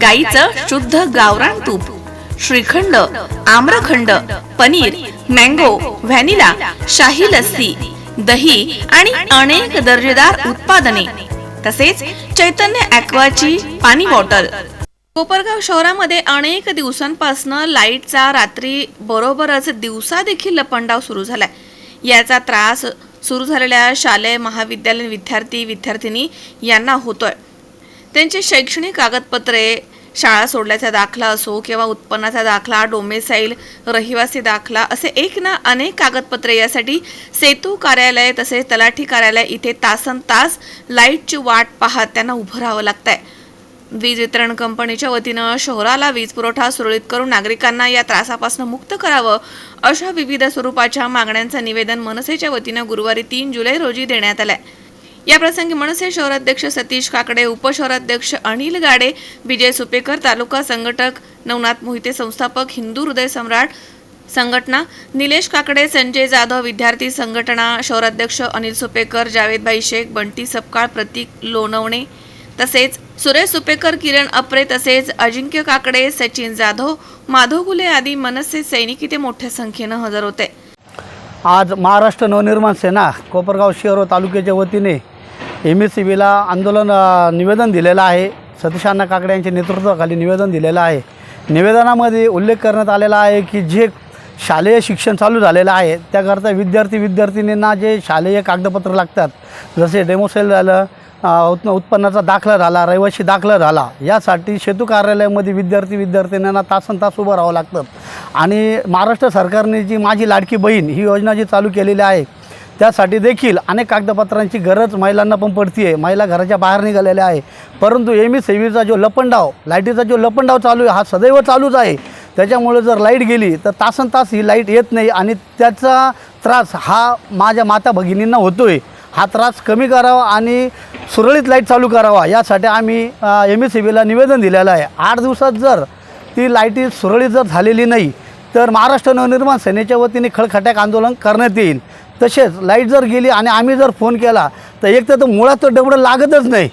गाईचं शुद्ध गावरान तूप श्रीखंड आम्रखंड पनीर मँगो व्हॅनिला शाही लस्सी दही आणि अनेक दर्जेदार उत्पादने तसेच चैतन्य ॲक्वाची पाणी बॉटल. कोपरगाव शहरामध्ये अनेक दिवसांपासून लाईटचा रात्री बरोबरच दिवसा देखील लपंडाव सुरू झालाय. याचा त्रास सुरू झालेल्या शालेय महाविद्यालयीन विद्यार्थी विद्यार्थिनी यांना होतोय. त्यांची शैक्षणिक कागदपत्रे शाळा सोडल्याचा दाखला असो किंवा उत्पन्नाचा दाखला डोमेसाईल रहिवासी दाखला असे एक ना अनेक कागदपत्रे यासाठी सेतू कार्यालय तसेच तलाठी कार्यालय इथे तासन तास लाईटची वाट पाहत त्यांना उभं राहावं लागतंय. वीज वितरण कंपनीच्या वतीनं शहराला वीज पुरवठा सुरळीत करून नागरिकांना या त्रासापासून मुक्त करावं अशा विविध स्वरूपाच्या मागण्यांचं निवेदन मनसेच्या वतीनं गुरुवारी तीन जुलै रोजी देण्यात आलं आहे प्रसंगी मनसे शहराध्यक्ष सतीश काकडे उपशहराध्यक्ष अनिल गाडे विजय सुपेकर तालुका संघटक नवनाथ मोहिते संस्थापक हिंदू हृदय सम्राट संघटना निलेश काकडे संजय जाधव विद्यार्थी संघटना शहराध्यक्ष अनिल सुपेकर जावेदभाई शेख बंटी सपकाळ प्रतीक लोणवणे तसेच सुरेश सुपेकर किरण अप्रे तसेच अजिंक्य काकडे सचिन जाधव माधव गुले आदी मनसे सैनिक इथे मोठ्या संख्येनं हजर होते. आज महाराष्ट्र नवनिर्माण सेना कोपरगाव शहर व तालुक्याच्या वतीने एम एस सी बीला आंदोलन निवेदन दिलेलं आहे. सतीशांना काकडे यांच्या नेतृत्वाखाली निवेदन दिलेलं आहे. निवेदनामध्ये उल्लेख करण्यात आलेला आहे की जे शालेय शिक्षण चालू झालेलं आहे त्याकरता विद्यार्थी विद्यार्थिनींना जे शालेय कागदपत्र लागतात जसे डेमोसेल झालं उत् उत्पन्नाचा दाखला झाला रहिवाशी दाखला झाला यासाठी सेतू कार्यालयामध्ये विद्यार्थी विद्यार्थिनींना तासन तास उभं राहावं लागतं. आणि महाराष्ट्र सरकारने जी माझी लाडकी बहीण ही योजना जी चालू केलेली आहे त्यासाठी देखील अनेक कागदपत्रांची गरज महिलांना पण पडती आहे महिला घराच्या बाहेर निघालेल्या आहे. परंतु एम ई सेवीचा जो लपंडाव लाईटीचा जो लपंडाव चालू आहे हा सदैव चालूच आहे. त्याच्यामुळे जर लाइट गेली तर तासन तास ही लाइट येत नाही आणि त्याचा त्रास हा माझ्या माता भगिनींना होतो आहे हा त्रास कमी करावा आणि सुरळीत लाइट चालू करावा यासाठी आम्ही एम एस सी बीला निवेदन दिलेलं आहे. आठ दिवसात जर ती लाईटी सुरळीत जर झालेली नाही तर महाराष्ट्र नवनिर्माण सेनेच्या वतीने खळखट्याक आंदोलन करण्यात येईल. तसेच लाइट जर गेली आणि आम्ही जर फोन केला तर एक तर मुळात तो डबडं लागतच नाही.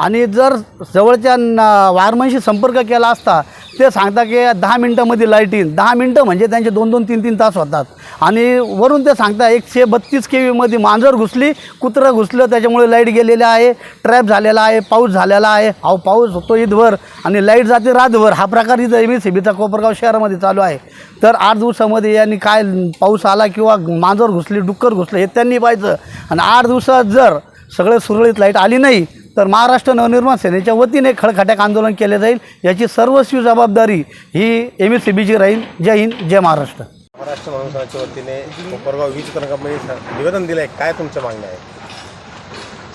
आणि जर जवळच्या न वायरमनशी संपर्क केला असता ते सांगता की दहा मिनटामध्ये लाइट येईल. दहा मिनटं म्हणजे त्यांचे दोन दोन तीन तीन तास होतात. आणि वरून ते सांगता एकशे बत्तीस के व्हीमध्ये मांजर घुसली कुत्रं घुसलं त्याच्यामुळे लाइट गेलेलं आहे ट्रॅप झालेला आहे पाऊस झालेला आहे. अहो पाऊस होतो ईदभर आणि लाइट जाते रातभर. हा प्रकार इथं एम सी बीचा कोपरगाव शहरामध्ये चालू आहे. तर आठ दिवसामध्ये यांनी काय पाऊस आला किंवा मांजर घुसली डुक्कर घुसलं हे त्यांनी पाहायचं. आणि आठ दिवसात जर सगळं सुरळीत लाइट आली नाही तर महाराष्ट्र नवनिर्माण सेनेच्या वतीने खळखट्याक आंदोलन केले जाईल. याची सर्वस्वी जबाबदारी ही एम एस सी बीची राहील. जय हिंद जय महाराष्ट्र. महाराष्ट्र महावितरणाच्या वतीने कोपरगाव वीज वितरण कंपनी निवेदन दिलं आहे काय तुमच्या मागण्या आहे?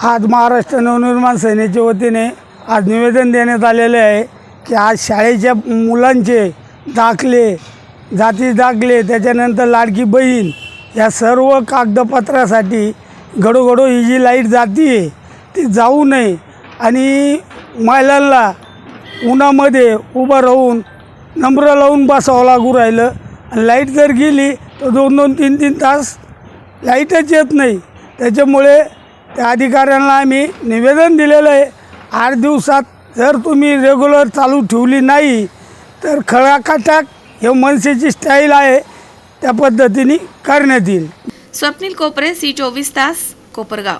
आज महाराष्ट्र नवनिर्माण सेनेच्या वतीने आज निवेदन देण्यात आलेले आहे की आज शाळेच्या मुलांचे दाखले जाती दाखले त्याच्यानंतर लाडकी बहीण या सर्व कागदपत्रासाठी घडोघडो ही जी लाइट जाती आहे ती जाऊ नये आणि महिलांना उन्हामध्ये उभं राहून नम्र लावून बसावं लागू राहिलं. आणि लाइट जर गेली तर दोन दोन तीन तीन तास लाईटच येत नाही. त्याच्यामुळे त्या अधिकाऱ्यांना आम्ही निवेदन दिलेलं आहे आठ दिवसात जर तुम्ही रेग्युलर चालू ठेवली नाही तर खळाकाटाक हे मनसेची स्टाईल आहे त्या पद्धतीने करण्यात येईल. स्वप्नील कोपरे सी चोवीस तास कोपरगाव.